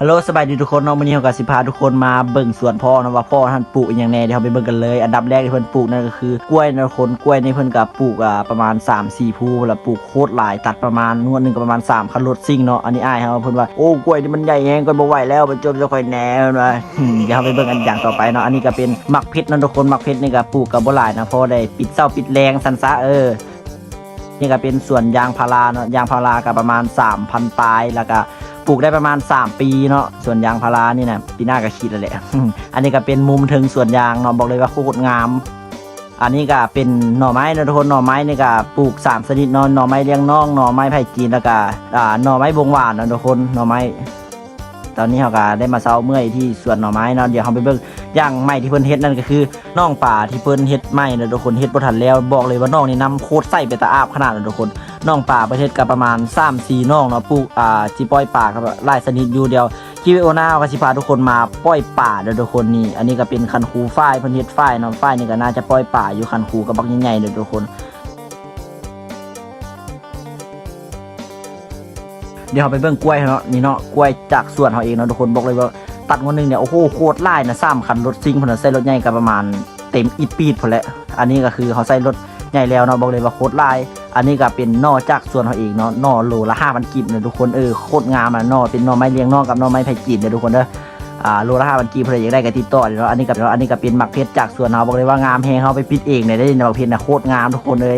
ฮัลโหลสบายดีทุกคนเนาะวันนี้เรากับสิพาทุกคนมาเบิ่งสวนพ่อเนาะว่าพ่อท่านปลูกอย่างแน่เดี๋ยวเราไปเบิ่งกันเลย อันดับแรกที่เพิ่นปลูกนั่นก็คือกล้วยนะทุกคนกล้วยนี่เพิ่นก็ปลูกอ่าประมาณ 3 4ภูแล้วปลูกโคตรหลายตัดประมาณนวดหนึ่งก็ประมาณ3คันรถซิ่งเนาะอันนี้อ้ายเฮาเพิ่นว่าโอ้กล้วยนี่มันใหญ่แฮงก็บ่ไหวแล้วไปจมจะค่อยแหน่เพิ่นว่าอืมเดี๋ยวเราไปเบิ่งอันอย่างต่อไปเนาะอันนี้ก็เป็นมักเพชรนะทุกคนมักเพชรนี่ก็ปลูกก็บ่หลายนะพราะได้ปิดเศร้าปิดแรงซันซะเออนี่ก็เป็นสวนยางพาราเนาะยางพาราก็ประมาณ 3,000ปลายแล้วก็ ปลูกได้ประมาณ 3 ปีเนาะส่วนยางพารานี่นะปีหน้าก็คิดแล้วแหละ อันนี้ก็เป็นมุมถึงสวนยางเนาะบอกเลยว่าโคตรงาม อันนี้ก็เป็นหน่อไม้นะทุกคนหน่อไม้นี่ก็ปลูกสามชนิดเนาะหน่อไม้เลี้ยงน่องหน่อไม้ไผ่จีนแล้วก็อ่าหน่อไม้บงหวานนะทุกคนหน่อไม้ ตอนนี้เราก็ได้มาเซาเมื่อยที่สวนหน่อไม้เนาะเดี๋ยวเราไปเบิ่งอย่างใหม่ที่เพิ่นเฮ็ดนั่นก็คือน่องป่าที่เพิ่นเฮ็ดใหม่นะทุกคนเฮ็ดบ่ทันแล้วบอกเลยว่าน่องนี่น้ำโคตรใส่ไปตาอาบขนาดนะทุกคนน่องป่าประเทศก็ประมาณ3 4น่องเนาะปลูกอ่าสิปล่อยป่าครับหลายชนิดอยู่เดียวคิวโอน้าก็สิพาทุกคนมาปล่อยป่าเด้อทุกคนนี่อันนี้ก็เป็นคันคูฝ้ายเพิ่นเฮ็ดฝ้ายเนาะฝ้ายนี่ก็น่าจะปล่อยป่าอยู่คันคูกับบักใหญ่ๆเด้อทุกคน เดี๋ยวเราไปเบิ่งกล้วยเนาะนี่เนาะกล้วยจากสวนเขาเองเนาะทุกคนบอกเลยว่าตัดวันหนึงเนี่ยโอ้โหโคตรไล่นะสามคันรถซิ่งเพนใส่รถใหญ่ก็ประมาณเต็มอีปีดพอแล้วอันนี้ก็คือเขาใส่รถใหญ่แล้วเนาะบอกเลยว่าโคตรไล่อันนี้ก็เป็นนอจากสวนเขาเองเนาะนอโลละห้าพันกีบเนี่ยทุกคนเออโคตรงามอะนอเป็นนอไม้เลี้ยงนอกับนอไม้ไผ่จีนเนี่ยทุกคนเด้ออ่าโลละห้าพันกีบเพื่ออยากได้ก็ติดต่อเนาะอันนี้กับอันนี้ก็เป็นหมักเพชรจากสวนเขาบอกเลยว่างามแฮงเขาไปปิดเองเนี่ยได้หมักเพชรนะโคตรงามทุกคนเลย